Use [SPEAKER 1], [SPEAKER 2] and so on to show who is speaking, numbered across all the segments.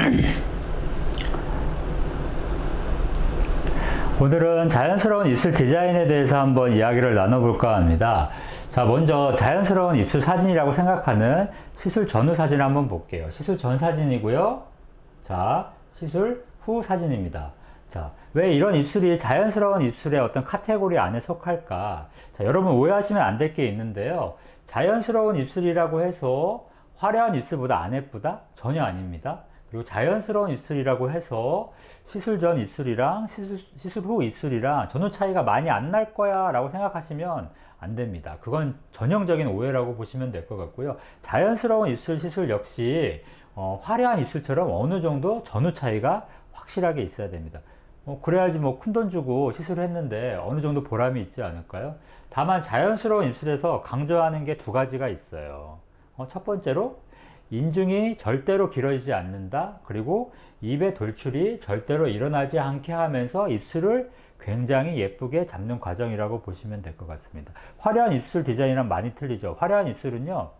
[SPEAKER 1] 오늘은 자연스러운 입술 디자인에 대해서 한번 이야기를 나눠볼까 합니다. 자, 먼저 자연스러운 입술 사진이라고 생각하는 시술 전후 사진을 한번 볼게요. 시술 전 사진이고요. 자, 시술 후 사진입니다. 자, 왜 이런 입술이 자연스러운 입술의 어떤 카테고리 안에 속할까? 자, 여러분 오해하시면 안 될 게 있는데요. 자연스러운 입술이라고 해서 화려한 입술보다 안 예쁘다? 전혀 아닙니다. 그리고 자연스러운 입술이라고 해서 시술 전 입술이랑 시술, 시술 후 입술이랑 전후 차이가 많이 안 날 거야 라고 생각하시면 안 됩니다. 그건 전형적인 오해라고 보시면 될 것 같고요. 자연스러운 입술 시술 역시 어, 화려한 입술처럼 어느 정도 전후 차이가 확실하게 있어야 됩니다. 어, 그래야지 뭐 큰 돈 주고 시술을 했는데 어느 정도 보람이 있지 않을까요? 다만 자연스러운 입술에서 강조하는 게 두 가지가 있어요. 어, 첫 번째로 인중이 절대로 길어지지 않는다. 그리고 입의 돌출이 절대로 일어나지 않게 하면서 입술을 굉장히 예쁘게 잡는 과정이라고 보시면 될 것 같습니다. 화려한 입술 디자인이랑 많이 틀리죠. 화려한 입술은요.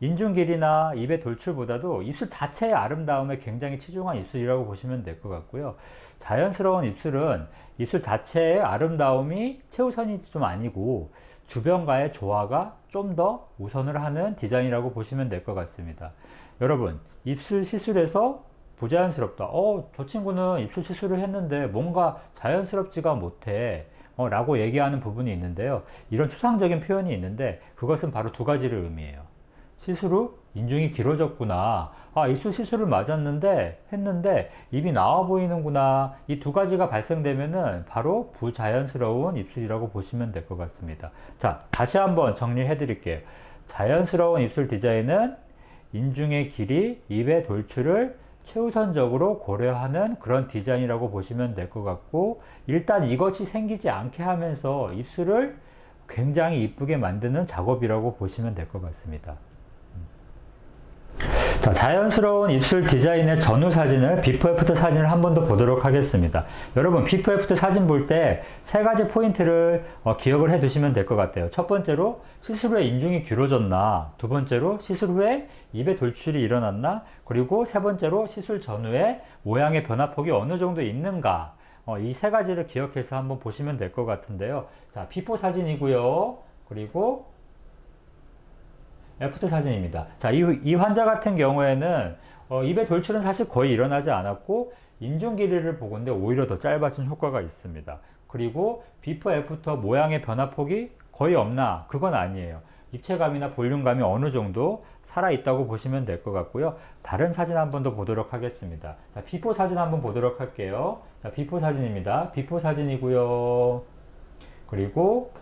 [SPEAKER 1] 인중 길이나 입의 돌출보다도 입술 자체의 아름다움에 굉장히 치중한 입술이라고 보시면 될 것 같고요. 자연스러운 입술은 입술 자체의 아름다움이 최우선이 좀 아니고 주변과의 조화가 좀 더 우선을 하는 디자인이라고 보시면 될 것 같습니다. 여러분, 입술 시술에서 부자연스럽다. 어, 저 친구는 입술 시술을 했는데 뭔가 자연스럽지가 못해. 어, 라고 얘기하는 부분이 있는데요. 이런 추상적인 표현이 있는데 그것은 바로 두 가지를 의미해요. 시술 후 인중이 길어졌구나. 아, 입술 시술을 맞았는데, 했는데, 입이 나와 보이는구나. 이 두 가지가 발생되면은 바로 부자연스러운 입술이라고 보시면 될 것 같습니다. 자, 다시 한번 정리해 드릴게요. 자연스러운 입술 디자인은 인중의 길이, 입의 돌출을 최우선적으로 고려하는 그런 디자인이라고 보시면 될 것 같고, 일단 이것이 생기지 않게 하면서 입술을 굉장히 이쁘게 만드는 작업이라고 보시면 될 것 같습니다. 자, 자연스러운 입술 디자인의 전후 사진을 비포 애프터 사진을 한 번 더 보도록 하겠습니다. 여러분 비포 애프터 사진 볼 때 세 가지 포인트를 어, 기억을 해 두시면 될 것 같아요. 첫 번째로 시술 후에 인중이 길어졌나, 두 번째로 시술 후에 입에 돌출이 일어났나, 그리고 세 번째로 시술 전후에 모양의 변화폭이 어느 정도 있는가. 어, 이 세 가지를 기억해서 한번 보시면 될 것 같은데요. 자, 비포 사진이고요. 그리고 애프터 사진입니다. 자, 이, 이 환자 같은 경우에는 어, 입의 돌출은 사실 거의 일어나지 않았고 인중 길이를 보건데 오히려 더 짧아진 효과가 있습니다. 그리고 비포 애프터 모양의 변화폭이 거의 없나? 그건 아니에요. 입체감이나 볼륨감이 어느 정도 살아 있다고 보시면 될 것 같고요. 다른 사진 한 번 더 보도록 하겠습니다. 자, 비포 사진 한번 보도록 할게요. 자, 비포 사진입니다. 비포 사진이고요. 그리고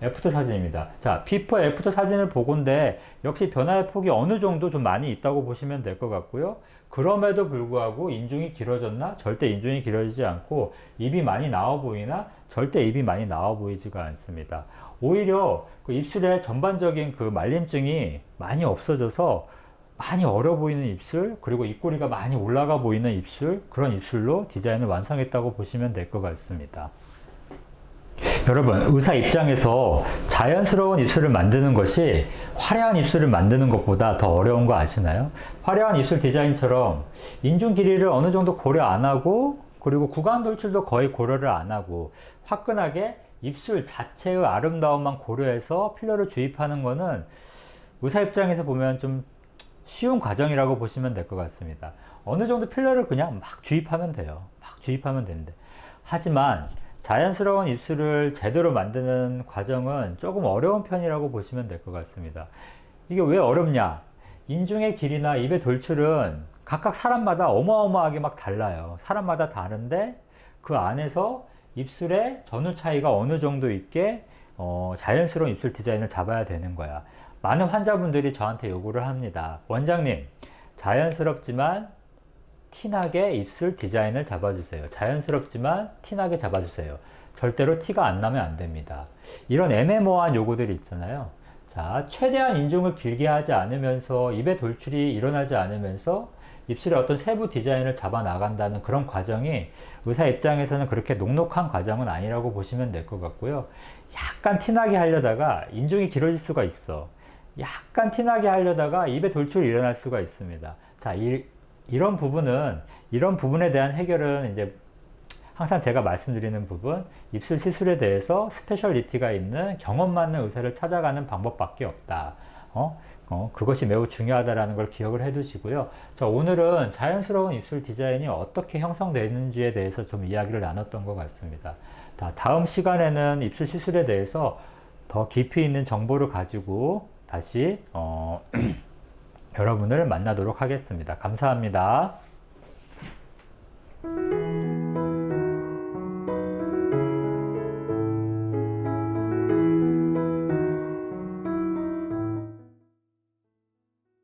[SPEAKER 1] 애프터 사진입니다. 자, 비포 애프터 사진을 보건데 역시 변화의 폭이 어느 정도 좀 많이 있다고 보시면 될 것 같고요. 그럼에도 불구하고 인중이 길어졌나? 절대 인중이 길어지지 않고 입이 많이 나와 보이나? 절대 입이 많이 나와 보이지가 않습니다. 오히려 그 입술의 전반적인 그 말림증이 많이 없어져서 많이 얼어 보이는 입술, 그리고 입꼬리가 많이 올라가 보이는 입술, 그런 입술로 디자인을 완성했다고 보시면 될 것 같습니다. 여러분, 의사 입장에서 자연스러운 입술을 만드는 것이 화려한 입술을 만드는 것보다 더 어려운 거 아시나요? 화려한 입술 디자인처럼 인중 길이를 어느 정도 고려 안 하고 그리고 구간 돌출도 거의 고려를 안 하고 화끈하게 입술 자체의 아름다움만 고려해서 필러를 주입하는 거는 의사 입장에서 보면 좀 쉬운 과정이라고 보시면 될 것 같습니다. 어느 정도 필러를 그냥 막 주입하면 돼요. 막 주입하면 되는데. 하지만 자연스러운 입술을 제대로 만드는 과정은 조금 어려운 편이라고 보시면 될 것 같습니다. 이게 왜 어렵냐? 인중의 길이나 입의 돌출은 각각 사람마다 어마어마하게 막 달라요. 사람마다 다른데 그 안에서 입술의 전후 차이가 어느 정도 있게 어, 자연스러운 입술 디자인을 잡아야 되는 거야. 많은 환자분들이 저한테 요구를 합니다. 원장님, 자연스럽지만 티나게 입술 디자인을 잡아주세요. 자연스럽지만 티나게 잡아주세요. 절대로 티가 안 나면 안 됩니다. 이런 애매모호한 요구들이 있잖아요. 자, 최대한 인중을 길게 하지 않으면서 입의 돌출이 일어나지 않으면서 입술의 어떤 세부 디자인을 잡아 나간다는 그런 과정이 의사 입장에서는 그렇게 녹록한 과정은 아니라고 보시면 될 것 같고요. 약간 티나게 하려다가 인중이 길어질 수가 있어. 약간 티나게 하려다가 입에 돌출이 일어날 수가 있습니다. 자, 이, 이런 부분은, 이런 부분에 대한 해결은 이제 항상 제가 말씀드리는 부분, 입술 시술에 대해서 스페셜리티가 있는 경험 많은 의사를 찾아가는 방법밖에 없다. 어? 어, 그것이 매우 중요하다라는 걸 기억을 해 두시고요. 자, 오늘은 자연스러운 입술 디자인이 어떻게 형성되는지에 대해서 좀 이야기를 나눴던 것 같습니다. 자, 다음 시간에는 입술 시술에 대해서 더 깊이 있는 정보를 가지고 다시, 어, 여러분을 만나도록 하겠습니다. 감사합니다.